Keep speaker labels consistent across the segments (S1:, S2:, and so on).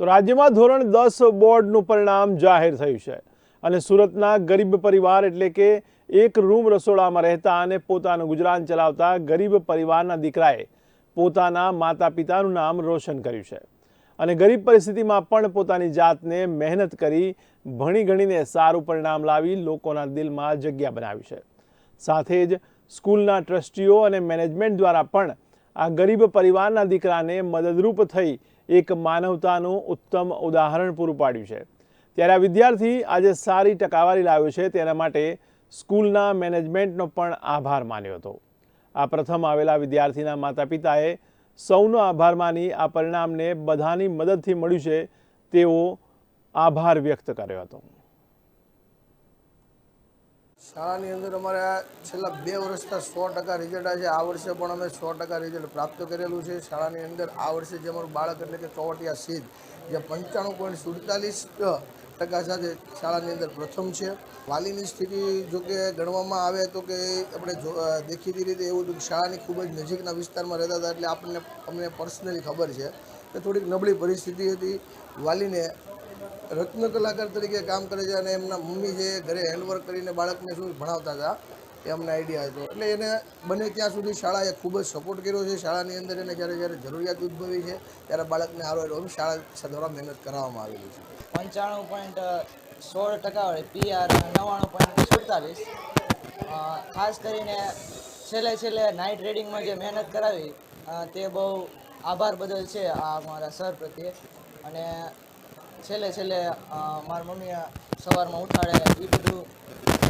S1: તો રાજ્યમાં ધોરણ દસ બોર્ડનું પરિણામ જાહેર થયું છે. અને સુરતના ગરીબ પરિવાર એટલે કે એક રૂમ રસોડામાં રહેતા અને પોતાનું ગુજરાન ચલાવતા ગરીબ પરિવારના દીકરાએ પોતાના માતા પિતાનું નામ રોશન કર્યું છે. અને ગરીબ પરિસ્થિતિમાં પણ પોતાની જાતને મહેનત કરી ભણી ગણીને સારું પરિણામ લાવી લોકોના દિલમાં જગ્યા બનાવી છે. સાથે જ સ્કૂલના ટ્રસ્ટીઓ અને મેનેજમેન્ટ દ્વારા પણ આ ગરીબ પરિવારના દીકરાને મદદરૂપ થઈ એક માનવતાનું ઉત્તમ ઉદાહરણ પૂરું પાડ્યું છે. ત્યારે આ વિદ્યાર્થી આજે સારી ટકાવારી લાવ્યો છે, તેના માટે સ્કૂલના મેનેજમેન્ટનો પણ આભાર માન્યો હતો. આ પ્રથમ આવેલા વિદ્યાર્થીના માતા પિતાએ સૌનો આભાર માની આ પરિણામને બધાની મદદથી મળ્યું છે, તેવો આભાર વ્યક્ત કર્યો હતો.
S2: શાળાની અંદર અમારે છેલ્લા બે વર્ષના સો ટકા રિઝલ્ટ આવે છે. આ વર્ષે પણ અમે સો ટકા રિઝલ્ટ પ્રાપ્ત કરેલું છે. શાળાની અંદર આ વર્ષે જે અમારું બાળક એટલે કે ચોવટિયા સિદ્ધ જે પંચાણું પોઈન્ટ સુડતાલીસ ટકા સાથે શાળાની અંદર પ્રથમ છે. વાલીની સ્થિતિ જો કે ગણવામાં આવે તો કે આપણે જો દેખીતી રીતે એવું હતું કે શાળાની ખૂબ જ નજીકના વિસ્તારમાં રહેતા હતા એટલે આપણને, અમને પર્સનલી ખબર છે. કે થોડીક નબળી પરિસ્થિતિ હતી. વાલીને રત્ન કલાકાર તરીકે કામ કરે છે અને એમના મમ્મી જે ઘરે હેન્ડવર્ક કરીને બાળકને શું ભણાવતા હતા, એ અમને આઈડિયા હતો. એટલે એને બને ત્યાં સુધી શાળાએ ખૂબ જ સપોર્ટ કર્યો છે. શાળાની અંદર એને જ્યારે જ્યારે જરૂરિયાત ઉદ્ભવી છે, ત્યારે બાળકને આરો શાળા દ્વારા મહેનત કરાવવામાં આવેલી છે.
S3: પંચાણું પોઈન્ટ સોળ ટકા હોય પીઆર નવ્વાણું પોઈન્ટ સુડતાલીસ. ખાસ કરીને છેલ્લે છેલ્લે નાઇટ રેડિંગમાં જે મહેનત કરાવી તે બહુ આભાર બદલ છે આ અમારા સર પ્રત્યે. અને છેલ્લે છેલ્લે મારા મમ્મીએ સવારમાં ઉઠાડે એ બધું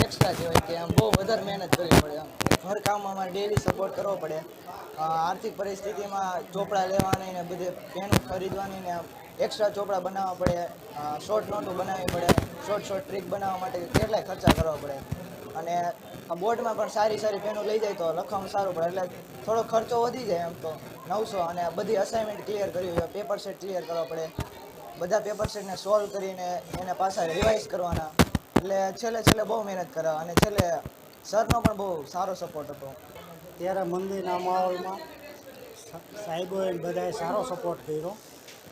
S3: એક્સ્ટ્રા કહેવાય કે આમ બહુ વધારે મહેનત કરવી પડે આમ. ઘર કામમાં અમારે ડેલી સપોર્ટ કરવો પડે. આર્થિક પરિસ્થિતિમાં ચોપડા લેવાની ને બધે પેન ખરીદવાની ને એક્સ્ટ્રા ચોપડા બનાવવા પડે. શોર્ટ નોટો બનાવવી પડે. શોર્ટ શોર્ટ ટ્રીક બનાવવા માટે કેટલાય ખર્ચા કરવા પડે. અને આ બોર્ડમાં પણ સારી સારી પેનો લઈ જાય તો લખવામાં સારું પડે. એટલે થોડો ખર્ચો વધી જાય એમ તો નવસો અને બધી અસાઇનમેન્ટ ક્લિયર કરવી હોય, પેપર સેટ ક્લિયર કરવા પડે. બધા પેપર સેટને સોલ્વ કરીને એને પાછા રિવાઇઝ કરવાના. એટલે છેલ્લે છેલ્લે બહુ મહેનત કરે અને છેલ્લે સરનો પણ બહુ સારો સપોર્ટ હતો.
S4: ત્યારે મંદિરના માહોલમાં સાહેબોએ બધાએ સારો સપોર્ટ કર્યો.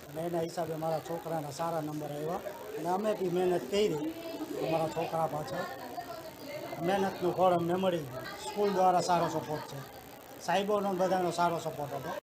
S4: અને એના હિસાબે મારા છોકરાના સારા નંબર આવ્યા. અને અમે બી મહેનત કરી. અમારા છોકરા પાછળ મહેનતનું ફળ અમને મળી સ્કૂલ દ્વારા સારો સપોર્ટ છે. સાહેબોનો બધાનો સારો સપોર્ટ હતો.